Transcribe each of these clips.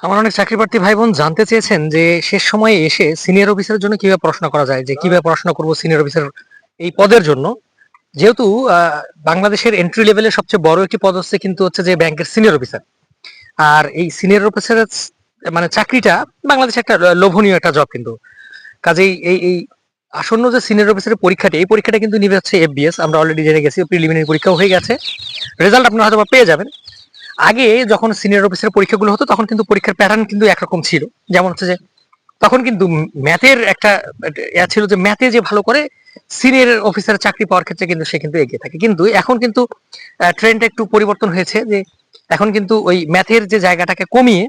আমার অনেক চাকরি প্রার্থী ভাই বোন জানতে চেয়েছেন যে শেষ সময়ে এসে সিনিয়র অফিসারের জন্য কীভাবে পড়াশোনা করা যায় যে কীভাবে পড়াশোনা করব সিনিয়র অফিসার এই পদের জন্য। যেহেতু বাংলাদেশের এন্ট্রি লেভেলের সবচেয়ে বড় একটি পদ হচ্ছে কিন্তু হচ্ছে যে ব্যাংকের সিনিয়র অফিসার আর এই সিনিয়র অফিসারের মানে চাকরিটা বাংলাদেশে একটা লোভনীয় একটা জব কিন্তু। কাজেই এই এই আসন্ন যে সিনিয়র অফিসারের পরীক্ষাটি এই পরীক্ষাটা কিন্তু নিবে হচ্ছে এফবিএস আমরা অলরেডি জেনে গেছি প্রিলিমিনারি পরীক্ষাও হয়ে গেছে। রেজাল্ট আপনারা হয়তো বা পেয়ে যাবেন। আগে যখন সিনিয়র অফিসের পরীক্ষাগুলো হতো, তখন কিন্তু পরীক্ষার প্যাটার্ন কিন্তু একরকম ছিল। যেমন হচ্ছে যে, তখন কিন্তু ম্যাথের একটা ইয়া ছিল যে ম্যাথে যে ভালো করে সিনিয়র অফিসার চাকরি পাওয়ার ক্ষেত্রে কিন্তু সে কিন্তু এগিয়ে থাকে। কিন্তু এখন কিন্তু ট্রেন্ডটা একটু পরিবর্তন হয়েছে যে, এখন কিন্তু ওই ম্যাথের যে জায়গাটাকে কমিয়ে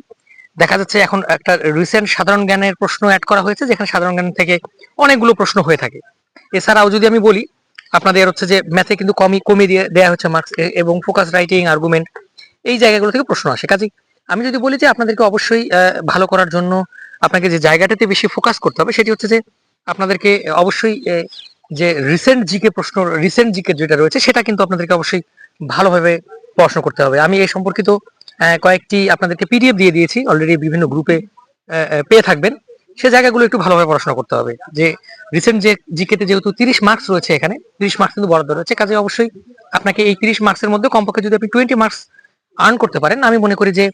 দেখা যাচ্ছে এখন একটা রিসেন্ট সাধারণ জ্ঞানের প্রশ্ন অ্যাড করা হয়েছে, যেখানে সাধারণ জ্ঞান থেকে অনেকগুলো প্রশ্ন হয়ে থাকে। এছাড়াও যদি আমি বলি, আপনাদের হচ্ছে যে ম্যাথে কিন্তু কমই, কমিয়ে দিয়ে দেওয়া হচ্ছে মার্কস এবং ফোকাস রাইটিং আর্গুমেন্ট এই জায়গাগুলো থেকে প্রশ্ন আসে। কাজে আমি যদি বলি যে আপনাদেরকে অবশ্যই ভালো করার জন্য আপনাকে যে জায়গাটাতে বেশি ফোকাস করতে হবে সেটি হচ্ছে যে আপনাদেরকে অবশ্যই যে রিসেন্ট জিকে প্রশ্ন রিসেন্ট জিকে যেটা রয়েছে সেটা কিন্তু আপনাদেরকে অবশ্যই ভালোভাবে পড়াশোনা করতে হবে। আমি এই সম্পর্কিত কয়েকটি আপনাদেরকে পিডিএফ দিয়ে দিয়েছি। অলরেডি বিভিন্ন গ্রুপে পেয়ে থাকবেন। সে জায়গাগুলো একটু ভালোভাবে পড়াশোনা করতে হবে। যে রিসেন্ট যে জিকেতে যেহেতু তিরিশ মার্কস রয়েছে এখানে, তিরিশ মার্কস কিন্তু বরাদ্দ রয়েছে। কাজে অবশ্যই আপনাকে এই তিরিশ মার্কসের মধ্যে কমপক্ষে যদি আপনি টোয়েন্টি মার্কস আর্ন করতে পারেন, আমি মনে করি যে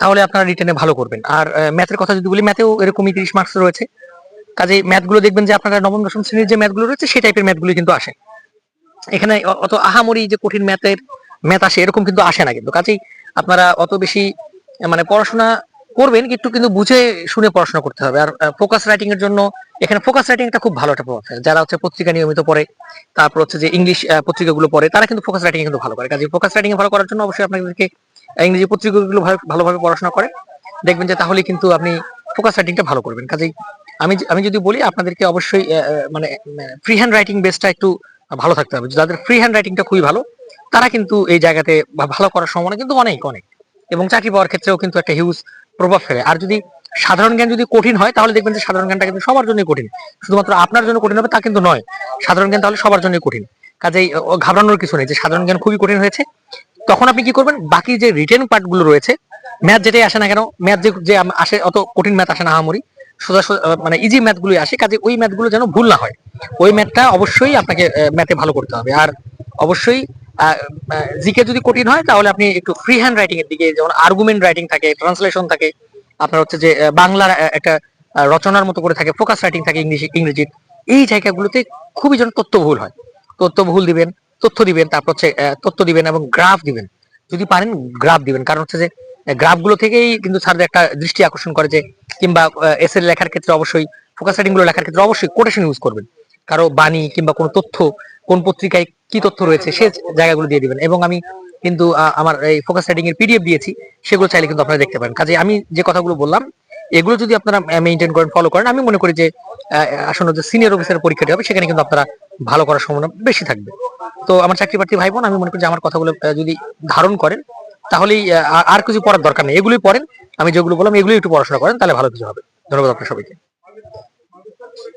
তাহলে আপনারা রিটেনে ভালো করবেন। আর ম্যাথের কথা যদি বলি ম্যাথেও এরকমই তিরিশ মার্কস রয়েছে। কাজে ম্যাথগুলো দেখবেন যে আপনারা নবম, দশম শ্রেণির যে ম্যাথগুলো রয়েছে, সেই টাইপের ম্যাথগুলো কিন্তু আসে। এখানে অত আহামরি যে কঠিন ম্যাথের ম্যাথ আসে, এরকম কিন্তু আসে না কিন্তু। কাজেই আপনারা অত বেশি মানে পড়াশোনা করবেন, একটু কিন্তু বুঝে শুনে পড়াশোনা করতে হবে। আর ফোকাস রাইটিং এর জন্য, এখানে ফোকাস রাইটিং একটা খুব ভালো একটা প্রভাব ফেলে। যারা হচ্ছে পত্রিকা নিয়মিত পড়ে, তারপর হচ্ছে যে ইংলিশ পত্রিকাগুলো পড়ে, তারা কিন্তু ফোকাস রাইটিং কিন্তু ভালো করে। কাজে ফোকাস রাইটিং ভালো করার জন্য অবশ্যই আপনাদেরকে ইংরেজি পত্রিকাগুলো ভালোভাবে পড়াশোনা করে, দেখবেন যে তাহলে কিন্তু আপনি ফোকাস রাইটিংটা ভালো করবেন। কাজেই আমি আমি যদি বলি আপনাদেরকে অবশ্যই মানে ফ্রি হ্যান্ড রাইটিং বেসটা একটু ভালো থাকতে হবে। যাদের ফ্রি হ্যান্ড রাইটিংটা খুবই ভালো, তারা কিন্তু এই জায়গাতে ভালো করার সম্ভাবনা কিন্তু অনেক অনেক। এবং চাকরি পাওয়ার ক্ষেত্রেও কিন্তু একটা হিউজ প্রভাব ফেলে। আর যদি সাধারণ জ্ঞান যদি কঠিন হয়, তাহলে দেখবেন যে সাধারণ জ্ঞানটা কিন্তু সবার জন্যই কঠিন। শুধুমাত্র আপনার জন্য কঠিন হবে তা কিন্তু নয়, সাধারণ জ্ঞান তাহলে সবার জন্যই কঠিন। কাজেই ঘাবড়ানোর কিছু নেই যে সাধারণ জ্ঞান খুবই কঠিন হয়েছে। তখন আপনি কি করবেন? বাকি যে রিটেন পার্টগুলো রয়েছে ম্যাথ যেটাই আসে না কেন ম্যাথ যে আসে, অত কঠিন ম্যাথ আসে না আহামরি। সোজা মানে ইজি ম্যাথগুলো আসে, কাজে ওই ম্যাথগুলো যেন ভুল না হয়। ওই ম্যাথটা অবশ্যই আপনাকে ম্যাথে ভালো করতে হবে। আর অবশ্যই জিকে যদি কঠিন হয়, তাহলে আপনি একটু ফ্রি হ্যান্ড রাইটিং এর দিকে, যেমন আর্গুমেন্ট রাইটিং থাকে ট্রান্সলেশন থাকে, আপনার হচ্ছে যে বাংলার একটা রচনার মতো করে থাকে ফোকাস রাইটিং থাকে ইংলিশ ইংরেজি এই জায়গাগুলোতে খুবই যেন তথ্য ভুল হয়। তথ্য ভুল দিবেন তথ্য দিবেন, তারপর হচ্ছে তথ্য দিবেন এবং গ্রাফ দিবেন। যদি পারেন গ্রাফ দিবেন। কারণ হচ্ছে যে গ্রাফগুলো থেকেই কিন্তু স্যারদের একটা দৃষ্টি আকর্ষণ করে যে, কিংবা এসএল লেখার ক্ষেত্রে অবশ্যই ফোকাস রাইটিংগুলো লেখার ক্ষেত্রে অবশ্যই কোটেশন ইউজ করবেন। কারও বাণী কিংবা কোনো তথ্য, কোন পত্রিকায় কি তথ্য রয়েছে, সে জায়গাগুলো দিয়ে দিবেন। এবং আমি কিন্তু আমার এই ফোকাস রাইটিং এর পিডিএফ দিয়েছি, সেগুলো চাইলে কিন্তু আপনারা দেখতে পারেন। কাজে আমি যে কথাগুলো বললাম, এগুলো যদি আপনারা মেনটেন করেন ফলো করেন, আমি মনে করি যে আসন্ন যে সিনিয়র অফিসারের পরীক্ষাটি হবে, সেখানে কিন্তু আপনারা ভালো করার সম্ভাবনা বেশি থাকবে। তো আমার চাকরি প্রার্থী ভাই বোন আমি মনে করি যে আমার কথাগুলো যদি ধারণ করেন, তাহলেই আর- কিছু পড়ার দরকার নেই। এগুলোই পড়েন, আমি যেগুলো বললাম, এগুলোই একটু পড়াশোনা করেন, তাহলে ভালো কিছু হবে। ধন্যবাদ আপনার সবাইকে।